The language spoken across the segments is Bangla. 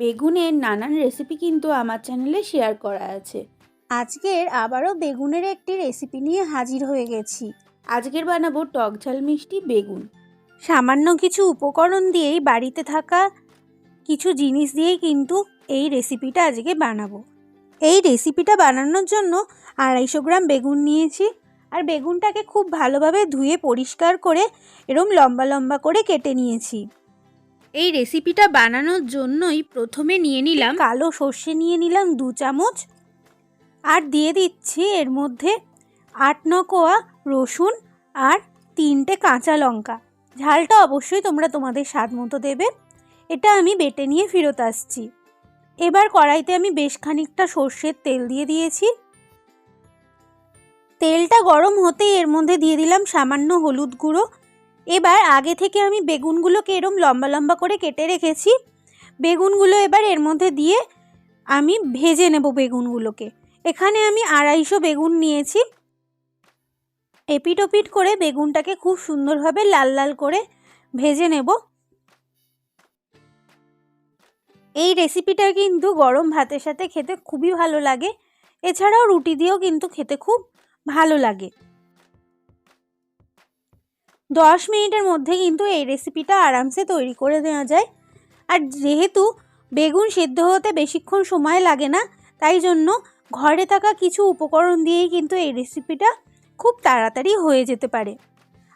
বেগুনের নানান রেসিপি কিন্তু আমার চ্যানেলে শেয়ার করা আছে। আজকের আবারও বেগুনের একটি রেসিপি নিয়ে হাজির হয়ে গেছি। আজকের বানাবো টক ঝাল মিষ্টি বেগুন। সামান্য কিছু উপকরণ দিয়েই বাড়িতে থাকা কিছু জিনিস দিয়েই কিন্তু এই রেসিপিটা আজকে বানাবো। এই রেসিপিটা বানানোর জন্য আড়াইশো গ্রাম বেগুন নিয়েছি আর বেগুনটাকে খুব ভালোভাবে ধুয়ে পরিষ্কার করে এরম লম্বা লম্বা করে কেটে নিয়েছি। এই রেসিপিটা বানানোর জন্যই প্রথমে নিয়ে নিলাম কালো সর্ষে নিয়ে নিলাম দু চামচ। আর দিয়ে দিচ্ছি এর মধ্যে আট নকোয়া রসুন আর তিনটে কাঁচা লঙ্কা। ঝালটা অবশ্যই তোমরা তোমাদের স্বাদ মতো দেবে। এটা আমি বেটে নিয়ে ফেরত আসছি। এবার কড়াইতে আমি বেশ খানিকটা সর্ষের তেল দিয়ে দিয়েছি। তেলটা গরম হতেই এর মধ্যে দিয়ে দিলাম সামান্য হলুদ গুঁড়ো এবার আগে থেকে আমি বেগুনগুলোকে এরম লম্বা লম্বা করে কেটে রেখেছি। বেগুনগুলো এবার এর মধ্যে দিয়ে আমি ভেজে নেব বেগুনগুলোকে। এখানে আমি আড়াইশো বেগুন নিয়েছি। এপিট ওপিট করে বেগুনটাকে খুব সুন্দরভাবে লাল লাল করে ভেজে নেব। এই রেসিপিটা কিন্তু গরম ভাতের সাথে খেতে খুবই ভালো লাগে। এছাড়াও রুটি দিয়েও কিন্তু খেতে খুব ভালো লাগে। দশ মিনিটের মধ্যে কিন্তু এই রেসিপিটা আরামসে তৈরি করে নেওয়া যায়। আর যেহেতু বেগুন সেদ্ধ হতে বেশিক্ষণ সময় লাগে না, তাই জন্য ঘরে থাকা কিছু উপকরণ দিয়েই কিন্তু এই রেসিপিটা খুব তাড়াতাড়ি হয়ে যেতে পারে।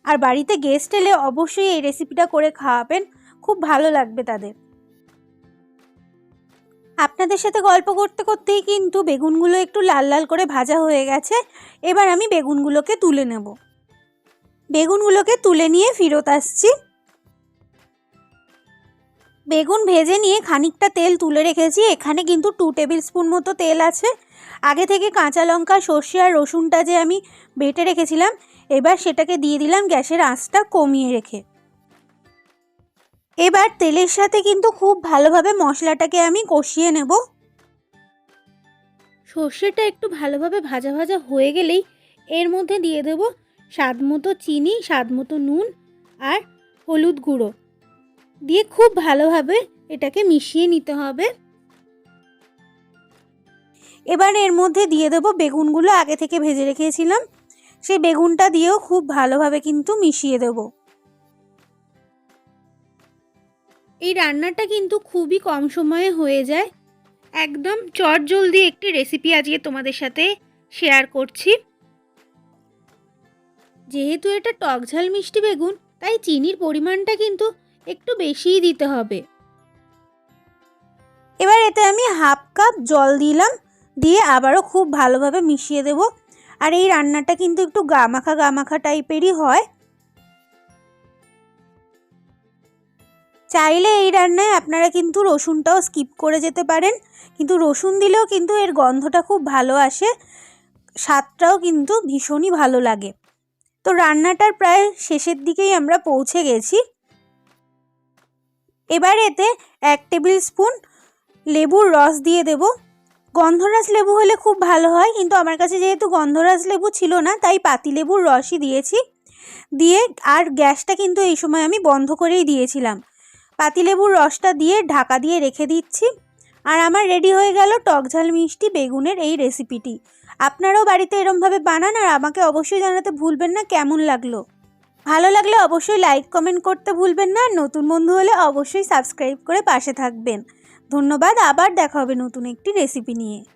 আর বাড়িতে গেস্ট এলে অবশ্যই এই রেসিপিটা করে খাওয়াবেন, খুব ভালো লাগবে তাদের। আপনাদের সাথে গল্প করতে করতেই কিন্তু বেগুনগুলো একটু লাল লাল করে ভাজা হয়ে গেছে। এবার আমি বেগুনগুলোকে তুলে নেব। বেগুনগুলোকে তুলে নিয়ে ফেরত আসছি। বেগুন ভেজে নিয়ে খানিকটা তেল তুলে রেখেছি। এখানে কিন্তু টু টেবিল স্পুন মতো তেল আছে। আগে থেকে কাঁচা লঙ্কা, সর্ষে আর রসুনটা যে আমি বেটে রেখেছিলাম, এবার সেটাকে দিয়ে দিলাম গ্যাসের আঁচটা কমিয়ে রেখে। এবার তেলের সাথে কিন্তু খুব ভালোভাবে মশলাটাকে আমি কষিয়ে নেব। সর্ষেটা একটু ভালোভাবে ভাজা ভাজা হয়ে গেলেই এর মধ্যে দিয়ে দেব স্বাদ মতো চিনি স্বাদ মতো নুন আর হলুদ গুঁড়ো। দিয়ে খুব ভালোভাবে এটাকে মিশিয়ে নিতে হবে। এবার এর মধ্যে দিয়ে দেবো বেগুনগুলো, আগে থেকে ভেজে রেখেছিলাম। সেই বেগুনটা দিয়েও খুব ভালোভাবে কিন্তু মিশিয়ে দেবো। এই রান্নাটা কিন্তু খুবই কম সময়ে হয়ে যায়। একদম চটজলদি একটি রেসিপি আজকে তোমাদের সাথে শেয়ার করছি। যেহেতু এটা টকঝাল মিষ্টি বেগুন, তাই চিনির পরিমাণটা কিন্তু একটু বেশিই দিতে হবে। এবার এতে আমি হাফ কাপ জল দিলাম, দিয়ে আবারও খুব ভালোভাবে মিশিয়ে দেব। আর এই রান্নাটা কিন্তু একটু গামাখা গামাখা টাইপেরই হয়। চাইলে এই রান্নায় আপনারা কিন্তু রসুনটাও স্কিপ করে যেতে পারেন, কিন্তু রসুন দিলেও কিন্তু এর গন্ধটা খুব ভালো আসে, স্বাদটাও কিন্তু ভীষণই ভালো লাগে। তো রান্নাটার প্রায় শেষের দিকেই আমরা পৌঁছে গেছি। এবার এতে এক টেবিল স্পুন লেবুর রস দিয়ে দেব। গন্ধরাজ লেবু হলে খুব ভালো হয়, কিন্তু আমার কাছে যেহেতু গন্ধরাজ লেবু ছিল না, তাই পাতি লেবুর রসই দিয়েছি। দিয়ে আর গ্যাসটা কিন্তু এই সময় আমি বন্ধ করেই দিয়েছিলাম। পাতিলেবুর রসটা দিয়ে ঢাকা দিয়ে রেখে দিচ্ছি। আর আমার রেডি হয়ে গেল টকঝাল মিষ্টি বেগুনের এই রেসিপিটি। আপনারাও বাড়িতে এরমভাবে বানান আর আমাকে অবশ্যই জানাতে ভুলবেন না, কেমন লাগল? ভালো লাগলে অবশ্যই লাইক কমেন্ট করতে ভুলবেন না নতুন বন্ধু হলে অবশ্যই সাবস্ক্রাইব করে পাশে থাকবেন। ধন্যবাদ, আবার দেখা হবে নতুন একটি রেসিপি নিয়ে।